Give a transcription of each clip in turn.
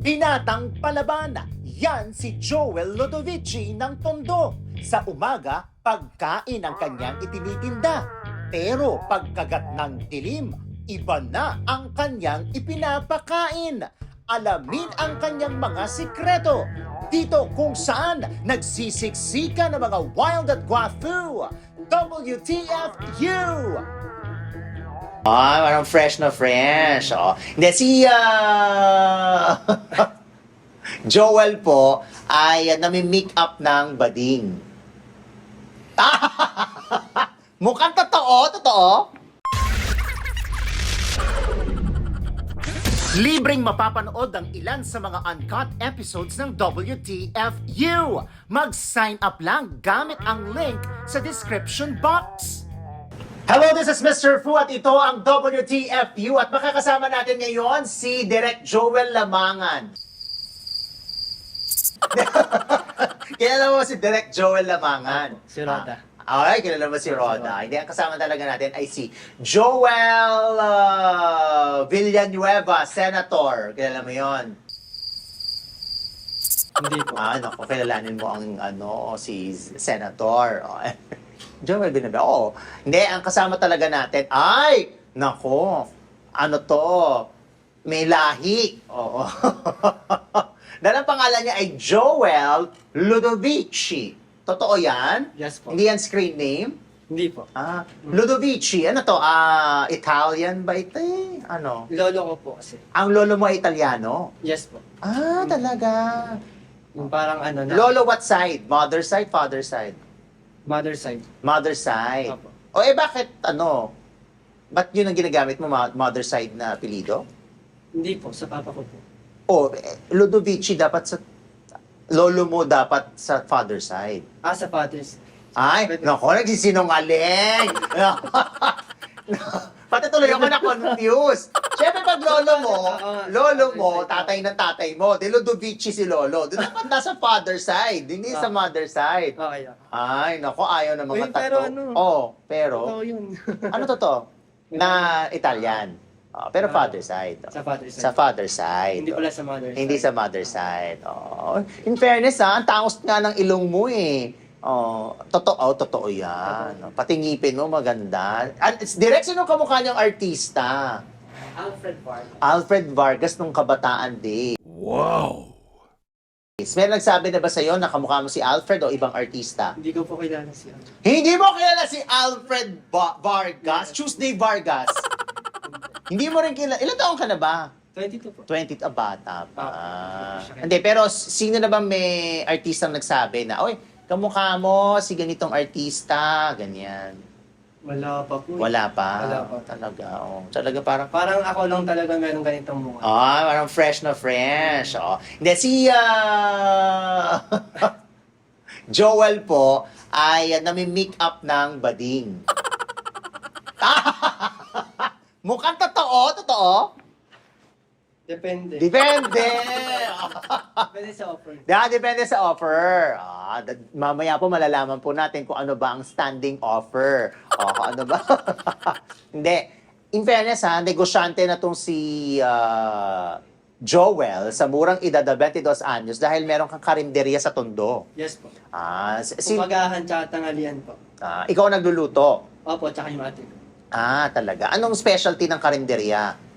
Binatang palaban, yan si Joel Lodovici ng Tondo. Sa umaga, pagkain ang kanyang itinitinda. Pero pagkagat ng dilim, iba na ang kanyang ipinapakain. Alamin ang kanyang mga sikreto. Dito kung saan nagsisiksika ng mga wild at guafu. WTFU! Ah, parang fresh na fresh. Oh. Hindi, si ah, Joel po ay uh, nami-make up ng bading. Mukhang totoo, totoo. Libreng mapapanood ang ilan sa mga uncut episodes ng WTFU. Mag-sign up lang gamit ang link sa description box. Hello, this is Mr. Fu at ito ang WTFU at makakasama natin ngayon si Direk Joel Lamangan. kilala mo si Direk Joel Lamangan? Si Roda. Ah, okay, kilala mo si Roda. Hindi, ang kasama talaga natin ay si Joel uh, Villanueva, Senator. Kilala mo yon? Hindi po. Ah, naku, kilalanin mo ang ano, si Senator. Joel Villanueva. Oo. Hindi, ang kasama talaga natin ay, nako, ano to, may lahi. Oo. Dahil ang pangalan niya ay Joel Ludovici. Totoo yan? Yes po. Hindi yan screen name? Hindi po. Ah, Ludovici. Ano to? Ah, Italian ba ito eh? Ano? Lolo ko po kasi. Ang lolo mo ay Italiano? Yes po. Ah, talaga. Yung parang ano na. Lolo what side? Mother side, father side? Mother side. Mother side. Opo. O eh bakit ano? Ba't yun ang ginagamit mo, ma- mother side na apelido? Hindi po. Sa papa ko po. O, eh, Ludovici dapat sa... Lolo mo dapat sa father side. Ah, sa father's. Ay, Pwede. nako, nagsisinungaling. Pati tuloy ako na-confused. Siyempre, pag lolo mo, lolo mo, tatay ng tatay mo, di Ludovici si lolo. Di dapat nasa father side, hindi sa mother side. Okay. ah. Ay, nako, ayaw ng mga Uy, pero tato. ano? Oh, pero, Totoo yun. ano to to? Na Italian. Oh, pero Ah. father side. sa father's side. Sa father side. Hindi pala sa mother Hindi side. sa mother side. Oh. In fairness ha, ang tangos nga ng ilong mo eh. Oh, totoo, oh, totoo yan. Totoo. Pati ngipin mo maganda. At it's direct sino kamukha niyang artista? Alfred Vargas. Alfred Vargas nung kabataan day. Wow! May nagsabi na ba sa'yo na kamukha mo si Alfred o ibang artista? Hindi ko po kilala siya. Hindi mo kilala si Alfred Ba- Vargas, Tuesday Vargas. Hindi mo rin kilala. Ilan taong ka na ba? 22 po. 20 ah, bata pa. Ah, Hindi, pero sino na ba may artistang nagsabi na, oy, kamukha mo si ganitong artista, ganyan. Wala pa po. Wala pa. Wala pa. Talaga, oh. Talaga parang, Parang ako lang talaga meron ganitong mukha. ah, parang fresh na fresh. Oh. Hindi, si ah, Joel po ay uh, nami-make up ng bading. Mukhang totoo, totoo. Depende. Depende. Depende sa offer. Yeah, depende sa offer. Ah, mamaya po malalaman po natin kung ano ba ang standing offer. O, kung ano ba. Hindi. In fairness ha, negosyante na tong si ah, Joel sa murang edad na 22 anyos dahil meron kang karinderya sa Tondo. Yes po. Ah, si, si- Kumagahan tsaka tanghalian po. ah, ikaw ang nagluluto. Opo, tsaka yung ate ko. Ah, talaga. Anong specialty ng karinderya?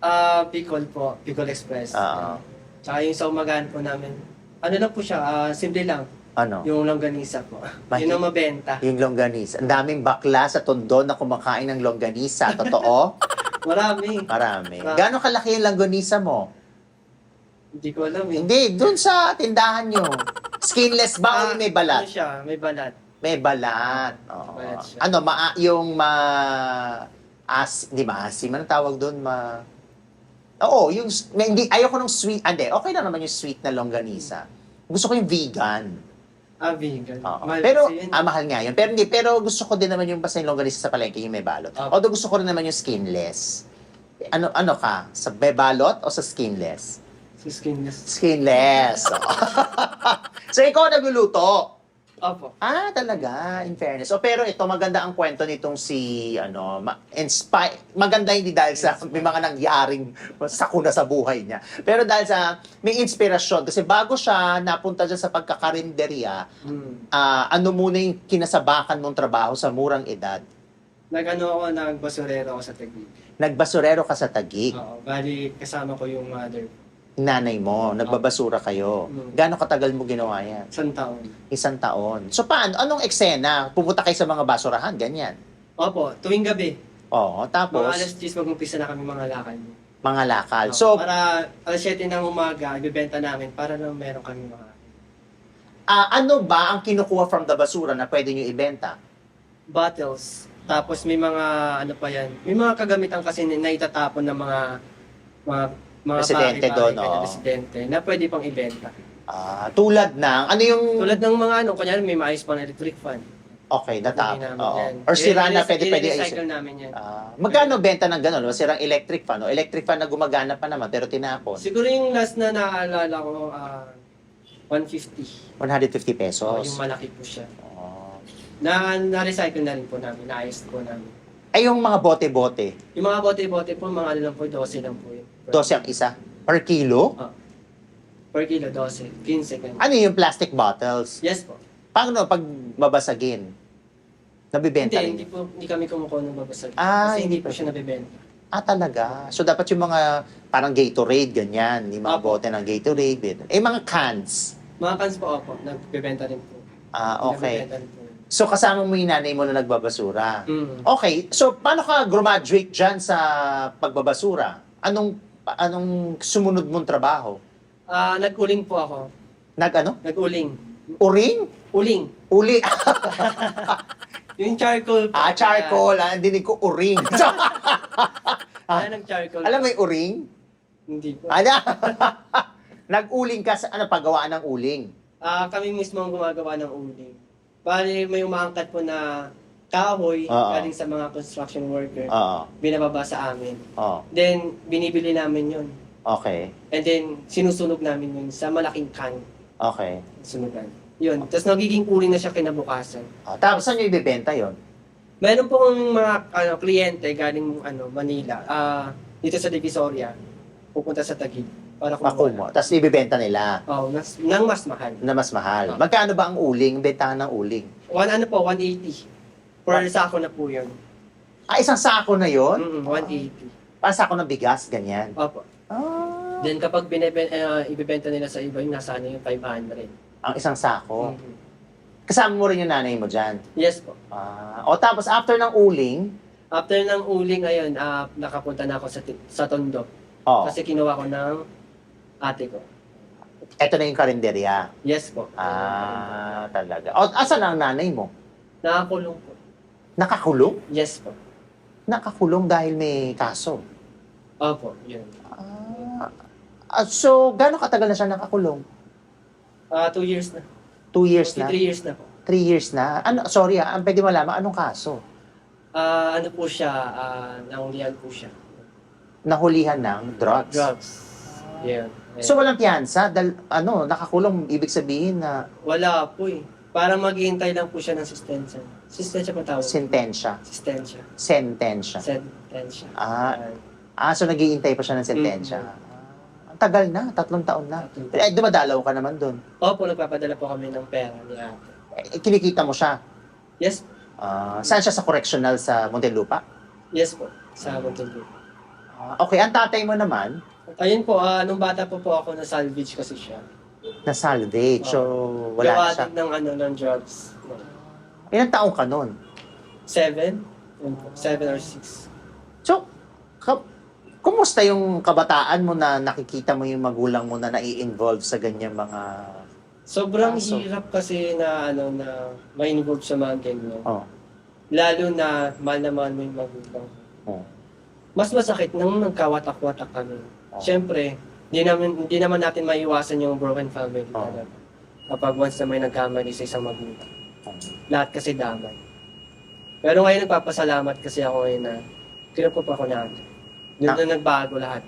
Ah, Picol po. Picol Express. Oo. Tsaka yung sa po namin. Ano lang po siya, ah, simple lang. Ano? Yung longganisa po. Mahi- Yun ang mabenta. Yung longganisa. Ang daming bakla sa Tondo na kumakain ng longganisa. Totoo? Marami. Marami. Ah. Gano'ng kalaki yung longganisa mo? Hindi ko alam eh. Hindi, dun sa tindahan nyo. Skinless ba o may Ano balat? siya? May balat. May balat. Oo. Balat siya. Ano, ma yung ma... As, di ba, asim? Anong tawag doon? Ma... Oo, yung... May, hindi, ayoko ng sweet. Ah, Hindi, okay lang naman yung sweet na longganisa. Gusto ko yung vegan. Ah, vegan. Oo. Mahal Pero, kasi yun. ah, mahal nga yun. Pero hindi, pero gusto ko din naman yung basta yung longganisa sa palengke, yung may balot. Okay. Although gusto ko rin naman yung skinless. Ano ano ka? Sa may balot o sa skinless? Sa skinless. Skinless. so, ikaw nagluluto. Opo. Ah, talaga, in fairness. O pero ito maganda ang kwento nitong si ano, ma- inspire maganda hindi dahil sa may mga nangyaring sakuna sa buhay niya. Pero dahil sa may inspirasyon kasi bago siya napunta dyan sa pagkakarinderya, Mm. ah, ano muna yung kinasabakan mong trabaho sa murang edad? Nag-ano ako, nagbasurero ako sa Taguig. Nagbasurero ka sa Tagig. Oo. Bali, kasama ko yung mother. Nanay mo, nagbabasura kayo. Gaano katagal mo ginawa yan? Isang taon. Isang taon. So paano? Anong eksena? Pupunta kayo sa mga basurahan, ganyan. Opo, tuwing gabi. Oo, tapos Mga alas 10 mag-umpisa na kami mga lakad. mga lakal. So, para alas 7 ng umaga, ibibenta namin para lang meron kami mga ah, ano ba ang kinukuha from the basura na pwede nyo ibenta? bottles. Tapos may mga ano pa yan. May mga kagamitan kasi na naitatapon ng mga mga mga Residente doon, oo. residente na pwede pang ibenta. Ah, tulad ng, ano yung, Tulad ng mga ano, kunyari may maayos pang electric fan. okay. Hindi namin Oo. yan. Or sira na, pwede, pwede i-recycle ayusin. namin yan. Ah, magkano benta ng gano'n? Masirang electric fan. O electric fan na gumagana pa naman, pero tinapon. Siguro yung last na naaalala ko, ah 150. 150 So, pesos. yung malaki po siya. Oh. Na, na-recycle na rin po namin, naayos po namin. Ay, yung mga bote-bote, Yung mga bote-bote po, mga ano lang po, 12 lang po yun. 12 ang isa? Per kilo? Per kilo, 12. 15 ganun. Ano yung plastic bottles? Yes po. Paano pag babasagin? Nabibenta Hindi, rin? hindi po, hindi kami kumukuha ng babasag. Ah, Kasi hindi hindi po siya nabibenta. Ah, talaga? So, dapat yung mga parang Gatorade, ganyan. Yung mga bote ng Gatorade. Eh, mga cans. Mga cans po, opo, nagbibenta rin po. Ah, okay. Nagbibenta rin po. So, kasama mo yung nanay mo na nagbabasura. Mm. Okay, so paano ka graduate dyan sa pagbabasura? Anong anong sumunod mong trabaho? Ah, nag-uling po ako. Nag ano? Nag-uling. Uring? Uling. Uli? Yung charcoal po. ah, charcoal. Ah, dinig ko uring. Ah, nag-charcoal. Alam mo yung uring? Hindi po. Ano? Nag-uling ka sa ano, paggawaan ng uling. Ah, kami mismo ang gumagawa ng uling. Bali, may umaangkat po na kahoy Oo. galing sa mga construction worker. Oo. Binababa sa amin. Oo. Then, binibili namin yun. Okay. And then, sinusunog namin yun sa malaking can. Okay. Sunugan. Yun. Tapos nagiging uling na siya kinabukasan. Ah, tapos saan nyo ibibenta yon? Meron po akong mga ano, kliyente galing ano, Manila. Ah, dito sa Divisoria. Pupunta sa Taguig. Para Pakumo. Tapos ibibenta nila Oh, nas, nang mas mahal. na mas mahal. Ah. Magkano ba ang uling? Bentahan ng uling? One ano po, 180. Per sako na po yun. Ah, isang sako na yon? Mm, 180. Parang sako ng bigas, ganyan. Opo. Ah. Then kapag bineben, uh, ibibenta nila sa iba, yung nasa ano yung 500. Ang isang sako. Mhm. Kasama mo rin yung nanay mo dyan. Yes po. Ah. o tapos after ng uling, After ng uling ngayon, ah, nakapunta na ako sa, ti- sa Tondo. oh, Kasi kinuha ko ng ate ko. eto na yung karinderya. Yes po. Ah, talaga. O, asan ang nanay mo? Nakakulong po. Nakakulong? Yes po. Nakakulong dahil may kaso. Opo, yun. Ah, ah, so, gano'ng katagal na siya nakakulong? Ah, two years na. Two years na? Three years na po. Three years na? Ano, sorry ah, ang pwede malaman, anong kaso? Ah, ano po siya, ah, naunglihan po siya. Nahulihan ng drugs. Drugs. Yeah. So, walang piyansa? Dal, ano, nakakulong, ibig sabihin na Wala po eh. Para maghihintay lang po siya ng sustensya. Sustensya pa tawag? sentensya. Sustensya. Sentensya. Sentensya. Ah. Ah, so naghihintay pa siya ng sentensya. Ang tagal na, tatlong taon na. Tatlong Eh, dumadalaw ka naman doon. Opo, nagpapadala po kami ng pera ni ate. Eh, kinikita mo siya. Yes, Ah, saan siya sa correctional sa Muntinlupa? yes po. Sa Montalban. Ah, okay, ang tatay mo naman, Ayun po, ah, nung bata po po ako na salvage kasi siya. Na salvage. So, wala na siya. Gawa din ng ano, ng drugs. Ilang taong ka noon? Seven? Yun po, Seven or six. So, ka- kumusta yung kabataan mo na nakikita mo yung magulang mo na nai-involve sa ganyan mga... Sobrang Ah, so- hirap kasi na ano na ma-involve sa mga ganyan. Oh, Lalo na mahal na mahal mo yung magulang. oh. Mas masakit nung nagkawatak-watak kami. Oh. Siyempre, hindi naman, hindi naman natin maiwasan yung broken family Oh. talaga. Kapag once na may nagkamali sa isang magulang. Lahat kasi damay. Pero ngayon nagpapasalamat kasi ako ngayon na kinukup ako na Doon Na- na nagbago lahat.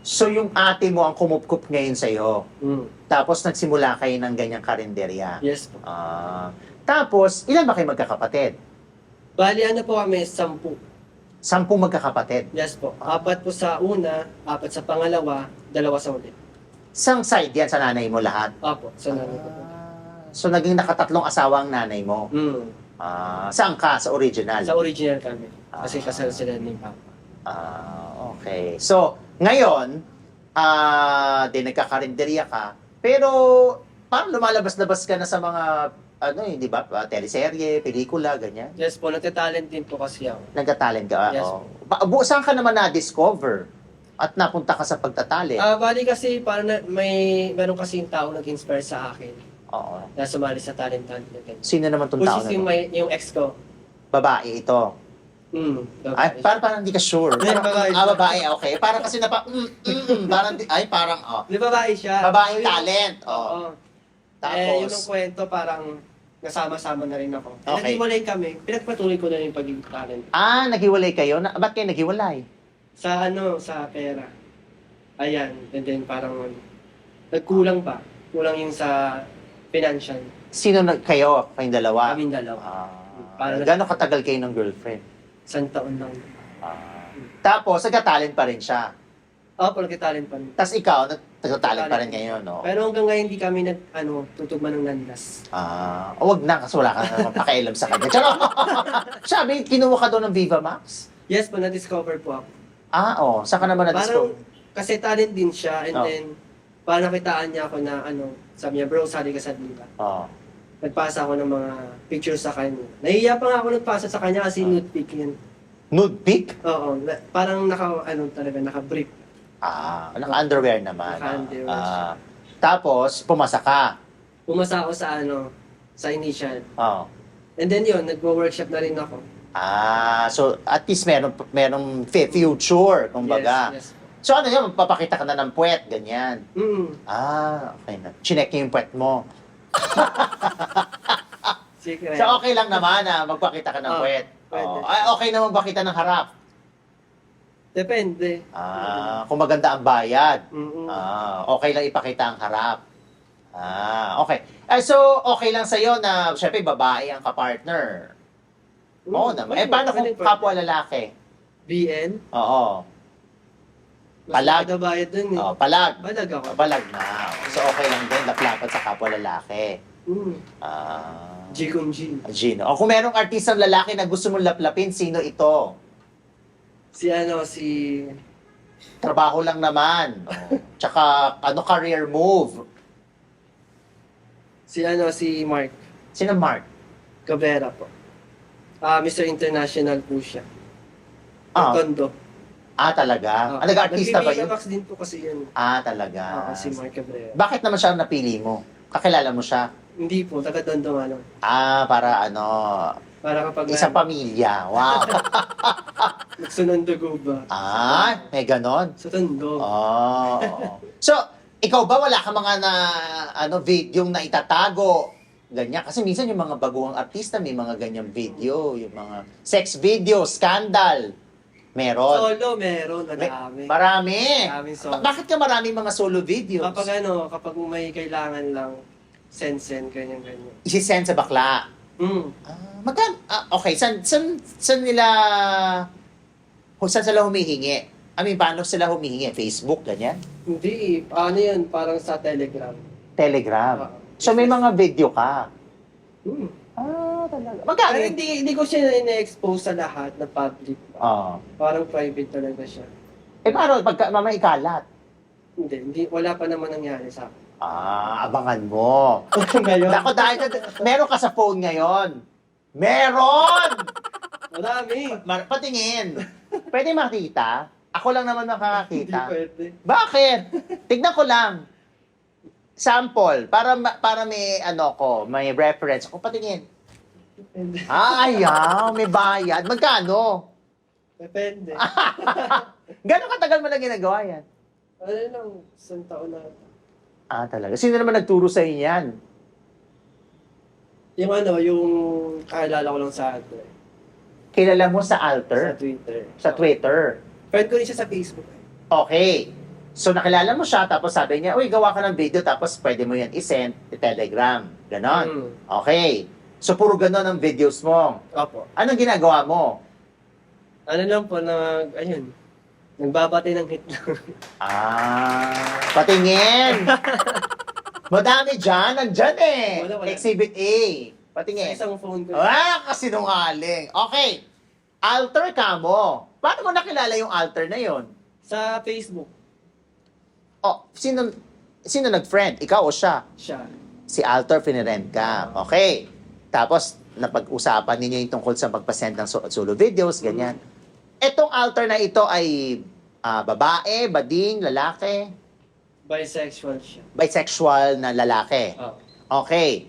So yung ate mo ang kumupkup ngayon sa'yo. Mm. Tapos nagsimula kayo ng ganyang karinderya. Yes po. Ah, tapos, ilan ba kayo magkakapatid? Bali, ano po kami, sampu. Sampung magkakapatid. Yes po. Apat po sa una, apat sa pangalawa, dalawa sa ulit. Sang side yan sa nanay mo lahat? Apo, sa nanay ko po. Ah, so naging nakatatlong asawa ang nanay mo. Mm. Ah, saan ka? Sa original? Sa original kami. Kasi Ah. kasal sila ni Papa. Ah, okay. So, ngayon, ah, di nagkakarinderya ka, pero parang lumalabas-labas ka na sa mga, ano eh, di ba, ah, teleserye, pelikula, ganyan. Yes po, nagtatalent din po kasi ako. Nagtatalent ka. Yes. oh. Ba- bu- saan ka naman na-discover? At napunta ka sa pagtatalent? Ah, bali kasi parang na, may meron kasi yung tao nag-inspire sa akin Oo. na sumali sa talent hunt na ganyan. Sino naman tong Which tao is na yung, to? may, yung ex ko. Babae ito. Mm, Ay, parang, parang hindi ka sure. Hindi, Parang, babae ah, siya. babae, okay. Parang kasi napa, mm, mm, mm, parang, di- ay, parang, oh. Di babae siya. Yung- talent. Oh. Oo. Eh, yun ang Tapos, kwento parang nasama-sama na rin ako. Okay. Naghiwalay kami, pinagpatuloy ko na yung pagiging talent. ah, naghiwalay kayo? Na, ba't kayo naghiwalay? Sa ano, sa pera. Ayan, and then parang nagkulang pa. Kulang yung sa financial. Sino na, kayo? Kayong dalawa? Kaming dalawa. Ah, Para- gano'ng katagal kayo ng girlfriend? Isang taon lang. Ah. Tapos, nagka-talent pa rin siya. Oo, oh, talent pa rin. Tapos ikaw, nag- nagka-talent pa rin ngayon, no? Pero hanggang ngayon hindi kami nag, ano, tutugma ng landas. Ah, oh, wag na, kasi wala ka na naman pakialam sa kanya. Charot! Sabi, kinuha ka doon ng Viva Max? Yes po, na-discover po ako. Ah, oh. Saan ka naman Parang, na-discover? kasi talent din siya, and Oh. then, parang nakitaan niya ako na, ano, sabi niya, bro, sali ka sa Viva. Oh. Nagpasa ako ng mga pictures sa kanya. Nahiya pa nga ako nagpasa sa kanya kasi nude pic yun. Nude pic? Oo, na- parang naka, ano talaga, naka-brief. Ah, naka-underwear naman. Naka-underwear Ah, tapos, pumasa ka. Pumasa ako sa, ano, sa initial. Oh. And then yun, nagwo-workshop na rin ako. Ah, so at least meron meron future, kumbaga. Yes, yes. So ano yun, magpapakita ka na ng puwet, ganyan. Mm, Ah, okay na. Chinek yung puwet mo. secret. So okay lang naman na magpakita ka ng Ah, puwet. pwede. Oh. Ay, okay naman ba kita ng harap? Depende. Ah, kung maganda ang bayad. Mm-mm. Ah, okay lang ipakita ang harap. Ah, okay. Ay, so okay lang sa'yo na syempre babae ang kapartner. Mm, Oo naman. Eh, pwede, paano kung kapwa lalaki? BN? Oo. Mas Palag. maganda bayad dun eh. Oh, palag. Balag ako. Balag na. So okay lang din, laplapan sa kapwa lalaki. Mm. Ah. G kung G. Gino. O kung merong artistang lalaki na gusto mong laplapin, sino ito? Si ano, si... Trabaho lang naman. Oh. Tsaka, ano, career move. Si ano, si Mark Sino Mark? Cabrera po. Ah, Mr. International po siya. Ah, Tondo. ah talaga? Ah, nag-artista ba yun? Nag-Max din po kasi yun. Ah, talaga. Ah, si Mark Cabrera. Bakit naman siya ang napili mo? Kakilala mo siya? Hindi po, taga Tondo nga lang. Ah, para ano, Para kapag isang pamilya. Wow. nagsunod dugo ba? ah, may ganon. Sa Tondo. Oh. so, ikaw ba wala ka mga na ano video na itatago? Ganyan kasi minsan yung mga baguhang artista may mga ganyang video, yung mga sex video, scandal. Meron. Solo, meron. Madami. Marami. Maraming Ba- solo. bakit ka maraming mga solo videos? Kapag ano, kapag may kailangan lang, send-send, ganyan-ganyan. Isisend sa bakla. Mm. Ah, magkan ah, okay, san, san, san nila kung saan sila humihingi? I mean, paano sila humihingi? Facebook, ganyan? Hindi, ano yan, parang sa Telegram. Telegram. Ah. So may mga video ka. Mm. Ah, talaga. Magkano? Pero hindi, hindi ko siya ina-expose sa lahat na public. Ah. Parang private talaga siya. Eh, paano? Pagka, mamaya ikalat. Hindi, hindi, wala pa naman nangyari sa akin. Ah, abangan mo. Ngayon, Nako, dahil meron ka sa phone ngayon. Meron! marami. Mar- patingin. Pwede makita? Ako lang naman Hindi makakakita. pwede. Bakit? Tignan ko lang. Sample. Para para may ano ko, may reference ako. Patingin. Depende. Ah, ayaw. May bayad. Magkano? Depende. Gano'ng katagal mo na ginagawa yan? Ano lang, isang taon na. Ah, talaga. Sino naman nagturo sa inyo yan? Yung ano, yung kakilala ko lang sa eh, Kilala mo sa sa altar? Twitter. Sa Twitter? Friend ko rin siya sa Facebook. Okay. So nakilala mo siya, tapos sabi niya, uy, gawa ka ng video, tapos pwede mo yan isend, i-telegram. Ganon. Mm. Okay. So puro ganon ang videos mo. Opo. Anong ginagawa mo? Ano lang po, nag, ayun, nagbabati ng hit lang. Ah, patingin. Madami dyan, nandyan eh. Wala, wala. Exhibit A. Sa Patingin. isang phone ko. Ah, kasinungaling. Okay. Alter ka mo. Paano mo nakilala yung alter na yon? Sa Facebook, Oh, sino sino nag-friend? Ikaw o siya? siya. Si alter finirend ka. Okay. Tapos napag-usapan ninyo yung tungkol sa magpa-send ng so- solo videos, ganyan. Etong alter na ito ay ah, babae, bading, lalaki, Bisexual siya. bisexual na lalaki. Oh. Okay.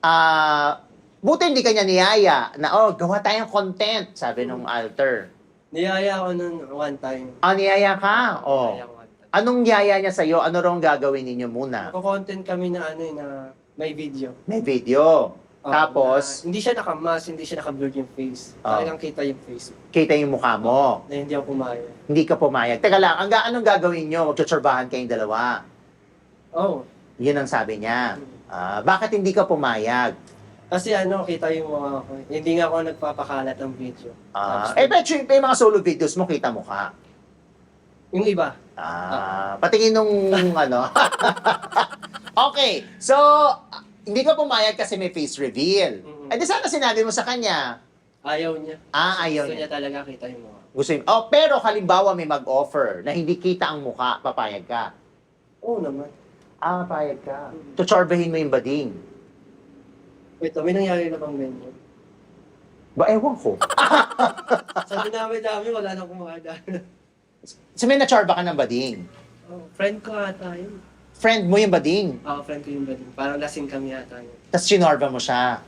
Ah, buti hindi kanya niyaya na, oh, gawa tayong content, sabi nung alter. Niyaya ako nun one time. Ah, niyaya ka? Oh. Niyaya. Anong niyaya niya sa'yo? Ano rong gagawin ninyo muna? Nako-content kami na ano eh, na may video. May video. Oh, Tapos, na hindi siya naka-mask, hindi siya naka-blur yung face. Oh. Talagang kita yung face. kita yung mukha mo. Na hindi ako pumayag. Hindi ka pumayag. Teka lang, ang ga- anong gagawin nyo? Magtutsurbahan kayong dalawa. Oh. Yun ang sabi niya. Ah, bakit hindi ka pumayag? Kasi ano, kita yung mukha ko. Hindi nga ako nagpapakalat ng video. Ah, Tapos, eh, pero yung, yung mga solo videos mo, kita mo ka. Yung iba, Ah, patingin nung ano. okay, so, hindi ka pumayag kasi may face reveal. Mhm. Eh, di sana sinabi mo sa kanya, ayaw niya. ah, ayaw Gusto niya. niya talaga kita yung mukha. Gusto niya. Oh, pero halimbawa may mag-offer na hindi kita ang mukha, papayag ka. Oo naman. Ah, papayag ka. Tutsorbahin mo yung bading. Wait, may nangyari na bang ganyan? Ba, ewan ko. Sa dinami-dami, wala na kumakadaan. So, may nachorba ka ng bading. oh, friend ko ata yun. Friend mo yung bading. Oo, friend ko yung bading. Parang lasing kami ata yun. Tapos chinorba mo siya.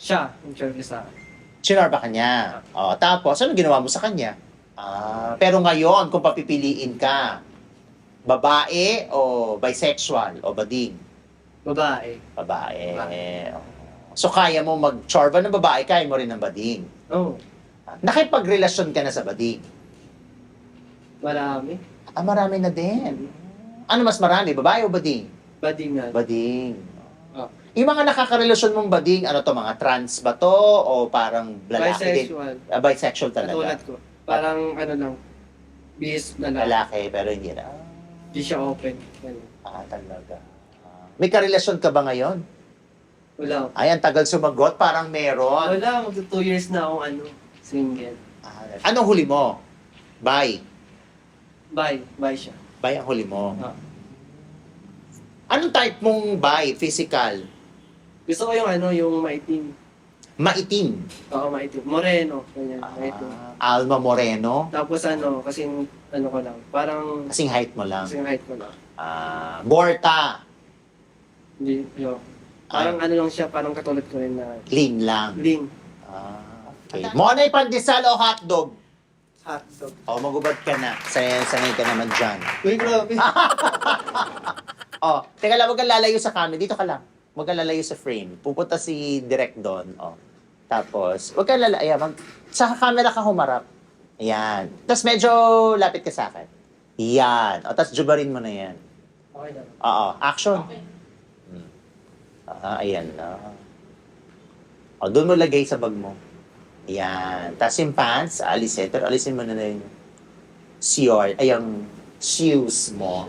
Siya, yung church sa akin. Chinorba ka niya. Oh, tapos, ano ginawa mo sa kanya? Ah, pero ngayon, kung papipiliin ka, babae o bisexual o bading? Babae. Babae. Babae. So, kaya mo mag-chorba ng babae, kaya mo rin ng bading. Oo, oh, Nakipagrelasyon ka na sa bading. Marami. Ah, marami na din. Ano mas marami, babae o bading? Bading nga. Bading. Oh. Yung mga nakakarelasyon mong bading, ano to, mga trans ba to? O parang lalaki din? Bisexual. Ah, bisexual talaga. Katulad ko. Parang ano lang, bis na lang. Lalaki, pero hindi na. Hindi siya open. Ganun. Ah, talaga. Ah. May karelasyon ka ba ngayon? Wala. Ay, ang tagal sumagot, parang meron. Wala, magto two years na akong ano, single. Ah, anong huli mo? Bye. Bye. Bye siya. Bye ang huli mo. Ah. Anong type mong bye? Physical? Gusto ko yung ano, yung maitim. Maitim. Oo, maitim. Moreno. Ganyan, maitim. Ah, Alma Moreno. Tapos ano, kasi ano ko lang, parang Kasing height mo lang. kasi height ko lang. Ah, Borta. Hindi, yo. Parang ano lang siya, parang katulad ko rin na Lean lang. lean. Ah, okay. Monay pandesal o hotdog? Hotdog. O, magubad ka na. Sanay, sanay ka naman dyan. Uy, grabe. Oh, teka lang, huwag kang lalayo sa camera. Dito ka lang. Huwag kang lalayo sa frame. Pupunta si Direct doon. Oh. Tapos, huwag kang lalayo. Ayan, mag, sa camera ka humarap. Ayan. Tapos medyo lapit ka sa akin. Yan. O, tapos jubarin mo na yan. Okay na. Oo, action. Hmm. Ah, ayan na. O, doon mo lagay sa bag mo. Ayan. Tapos yung pants, alisin. Pero alisin mo na na yung short, ay, yung shoes mo.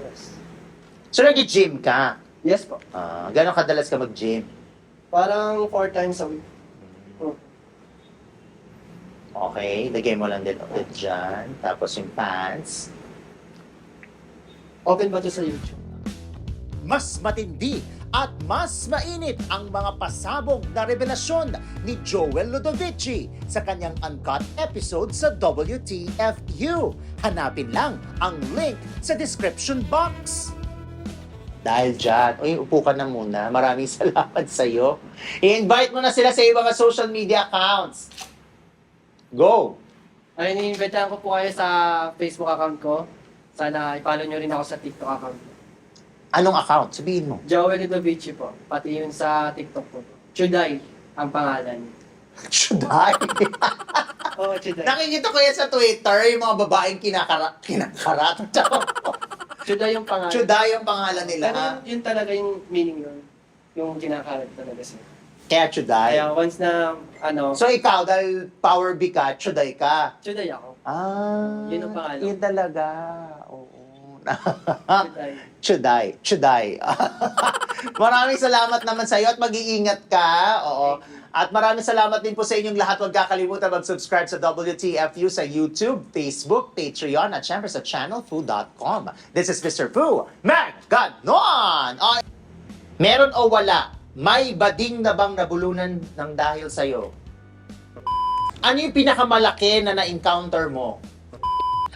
So, nag-gym ka. Yes po. Ah, gano'ng kadalas ka mag-gym? Parang four times a week. Oh. Okay, lagay mo lang din ulit dyan. Tapos yung pants. Open ba to sa YouTube? Mas matindi at mas mainit ang mga pasabog na revelasyon ni Joel Ludovici sa kanyang uncut episode sa WTFU. Hanapin lang ang link sa description box. Dahil dyan, uy, upo ka na muna. Maraming salamat sa'yo. I-invite mo na sila sa iyong mga social media accounts. Go! Ay, iniimbitahan ko po kayo sa Facebook account ko. Sana i-follow nyo rin ako sa TikTok account. Anong account? Sabihin mo. Joel Ludovici po. Pati yun sa TikTok ko. Chuday ang pangalan. I? Oo, oh, Chuday. Nakikita ko yan sa Twitter, yung mga babaeng kinakara, kinakarat. Chuday yung pangalan. Chuday ang pangalan nila. Pero ha? yun, yun talaga yung meaning nun. Yung kinakalat talaga siya. Kaya Chuday. Kaya once na, ano, So ikaw, dahil power B ka, Chuday ka. Chuday ako. Ah, Yun ang pangalan. Yun talaga. Chuday. Chuday. Maraming salamat naman sa iyo at mag-iingat ka. Oo. At maraming salamat din po sa inyong lahat. Huwag kakalimutan mag-subscribe sa WTFU sa YouTube, Facebook, Patreon, at syempre sa channelfu.com. This is Mr. Fu. Maganon! O, meron o wala, may bading na bang nabulunan ng dahil sa'yo? Ano yung pinakamalaki na na-encounter mo?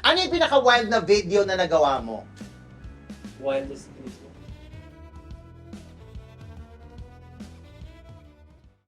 Ano yung pinaka-wild na video na nagawa mo? Wildest.